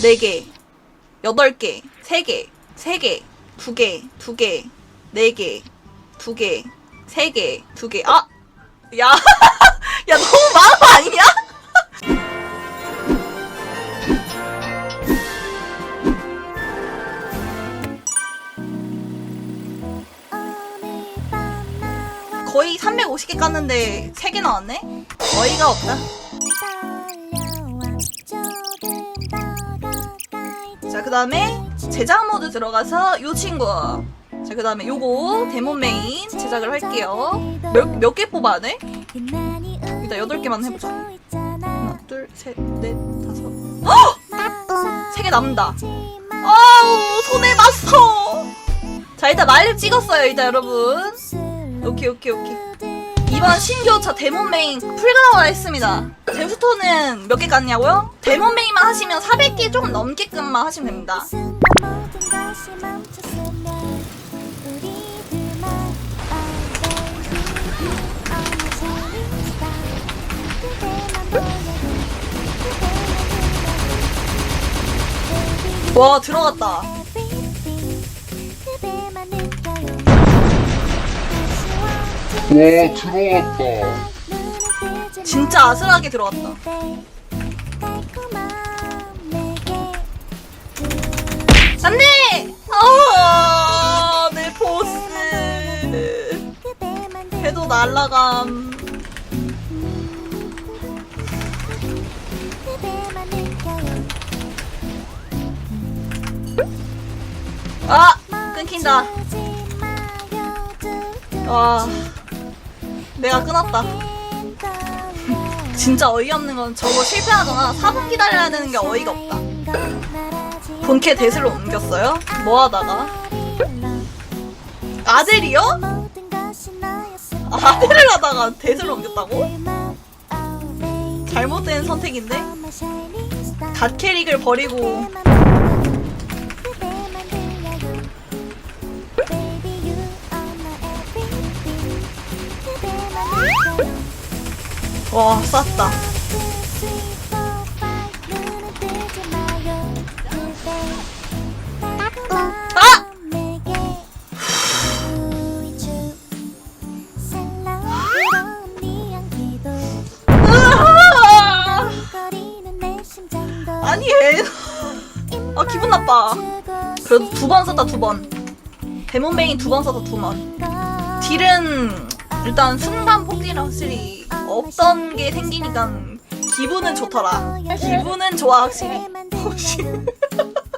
4개, 8개, 3개, 3개, 2개, 2개, 4개, 2개, 3개, 2개. 아! 야, 야, 너무 많은 거 아니냐? 거의 350개 깠는데 3개 나왔네? 어이가 없다. 그 다음에 제작 모드 들어가서 요 친구. 자, 그 다음에 요거 데몬 메인 제작을 할게요. 몇, 몇 개 뽑아야 돼? 일단 여덟 개만 해보자. 하나 둘, 셋, 넷, 다섯. 헉! 세개 남는다. 아우, 손에 났어. 자, 일단 말렙 찍었어요, 일단 여러분. 오케이, 오케이, 오케이. 이번 신교차 데몬 메인 풀강화 했습니다. 제스토는 몇개 깠냐고요? 데몬 메인만 하시면 400개 좀 넘게끔만 하시면 됩니다. 와, 들어갔다. 와 들어왔다 진짜 아슬하게 들어갔다. 안 돼! 아, 내 보스. 해도 날라감. 아! 끊긴다. 와. 내가 끊었다. 진짜 어이없는 건 저거 실패하잖아. 4분 기다려야 되는 게 어이가 없다. 본캐 대슬로 옮겼어요? 뭐 하다가? 아델이요? 아델을 하다가 대슬로 옮겼다고? 잘못된 선택인데? 갓 캐릭을 버리고 와 쌌다. 아! 아니 얘. 아 기분 나빠. 그래도 두 번 썼다 두 번. 데몬뱅이 두 번 썼다 두 번. 딜은 일단 순간 폭딜은 확실히 없던 게 생기니까 기분은 좋더라. 기분은 좋아 확실히.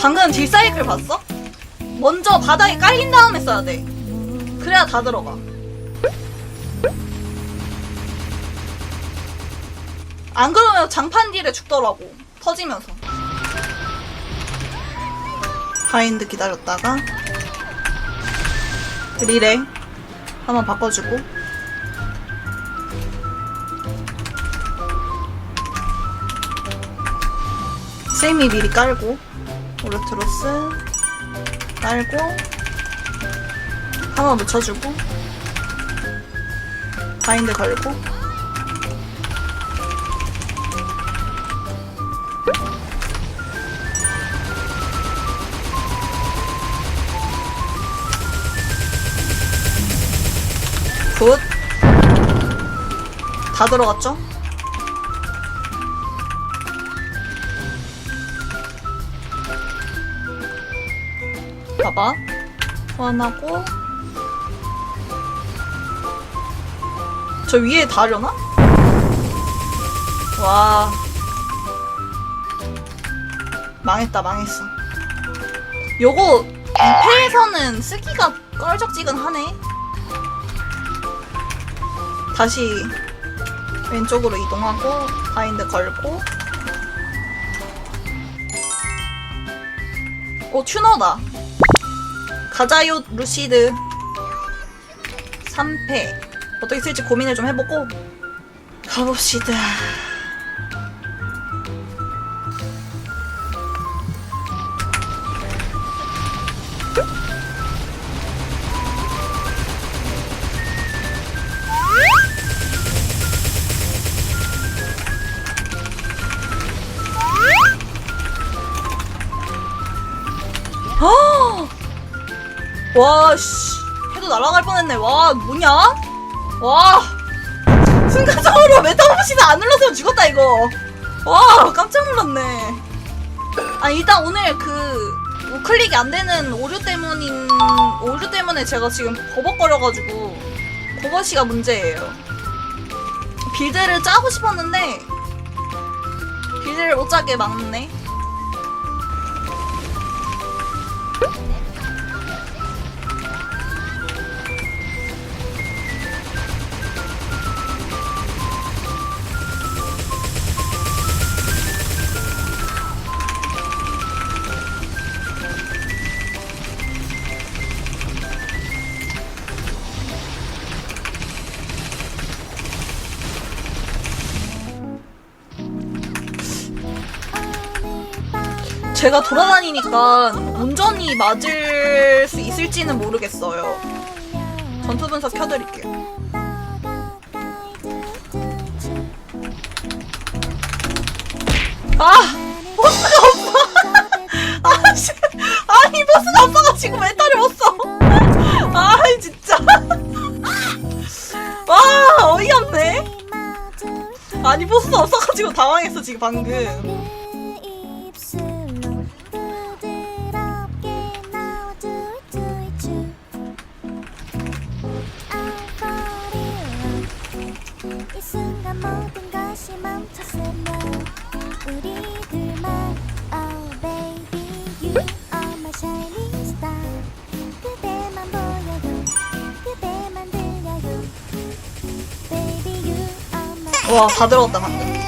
방금 딜 사이클 봤어? 먼저 바닥에 깔린 다음에 써야 돼. 그래야 다 들어가. 안 그러면 장판 딜에 죽더라고. 터지면서. 바인드 기다렸다가 리레 한번 바꿔주고 세미 미리 깔고 오르트로스 깔고 한번 묻혀주고 바인드 걸고 굿. 다 들어갔죠? 봐봐. 소환하고. 저 위에 다려나? 와. 망했다, 망했어. 요거, 패에서는 쓰기가 껄적지근하네. 다시 왼쪽으로 이동하고, 바인드 걸고. 오 튜너다 가자요 루시드. 3패. 어떻게 쓸지 고민을 좀 해보고 가봅시다. 아! 와, 씨. 해도 날아갈 뻔했네. 와, 뭐냐? 와. 순간적으로 메타모시드 안 눌러서 죽었다, 이거. 와, 깜짝 놀랐네. 아, 일단 오늘 그, 우클릭이 안 되는 오류 때문인, 오류 때문에 제가 지금 버벅거려가지고, 버벅이가 문제예요. 빌드를 짜고 싶었는데, 빌드를 못 짜게 막네. 제가 돌아다니니까 온전히 맞을 수 있을지는 모르겠어요. 전투 분석 켜드릴게요. 아! 보스가 없어! 아, 씨. 아니, 보스가 없어가지고 멘탈을 못 써! 아, 진짜. 와, 어이없네. 아니, 보스가 없어가지고 당황했어, 지금 방금. 와, 다 들어갔다, 방금.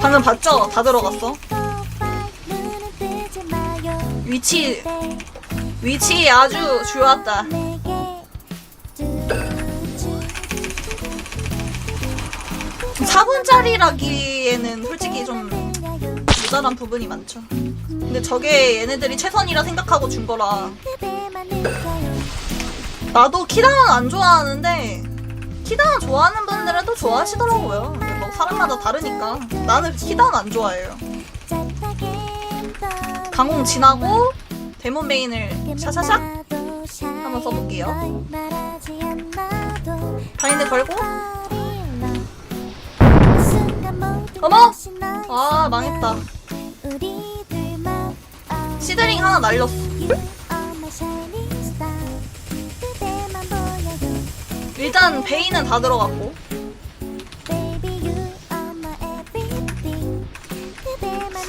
방금 봤죠? 다 들어갔어. 위치, 위치 아주 좋았다. 4분짜리라기에는 솔직히 좀 모자란 부분이 많죠. 근데 저게 얘네들이 최선이라 생각하고 준 거라. 나도 키다운 안 좋아하는데, 키다운 좋아하는 분들은 또 좋아하시더라고요. 뭐 사람마다 다르니까. 나는 키다운 안 좋아해요. 강공 지나고, 데몬 메인을 샤샤샥 한번 써볼게요. 바인드 걸고, 어머! 아, 망했다. 시드링 하나 날렸어. 일단 베인은 다 들어갔고.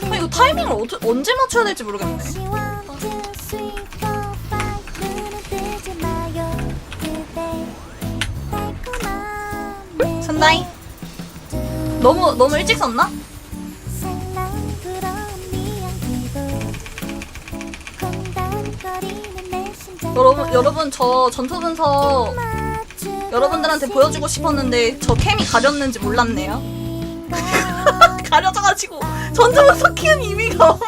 아, 이거 타이밍을 어쩌, 언제 맞춰야 될지 모르겠네. 선다잉. 너무, 너무 일찍 썼나? 여러분, 여러분, 저 전투 분석 여러분들한테 보여주고 싶었는데 저 캠이 가렸는지 몰랐네요. 가려져가지고 전투 분석 키는 의미가 없.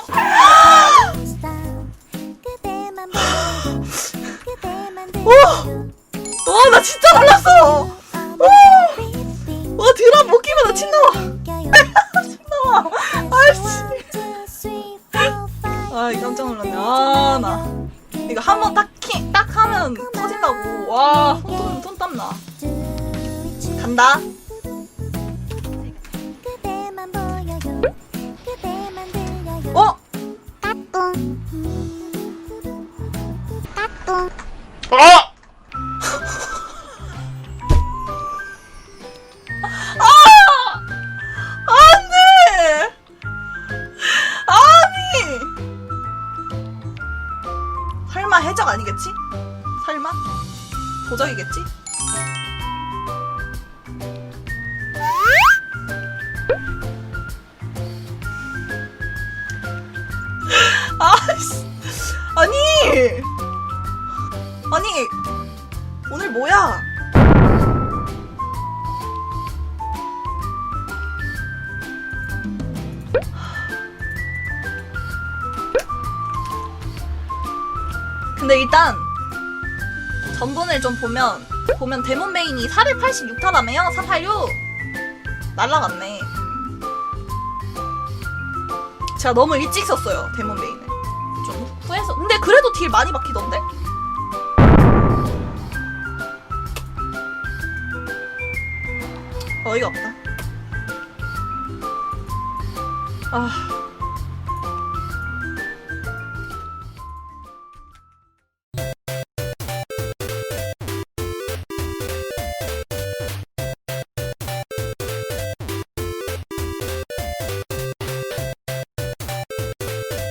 와, 나 진짜 놀랐어. 와, 드럼 못 끼면 나 친나와. 친나와. 아이씨. 아, 깜짝 놀랐네. 아, 나. 이거 한 번 딱, 키, 딱 하면 터진다고. 와, 손, 손 땀 나. 간다. 어? 따뚱 따뚱 아! 도장 아니겠지? 설마? 도장이겠지? 아, 아니! 아니! 오늘 뭐야? 일단 전분을 좀 보면 보면 데몬 메인이 486타라며요? 486 날라갔네. 제가 너무 일찍 썼어요 데몬 메인을 좀 후해서 근데 그래도 딜 많이 박히던데? 어이가 없다. 아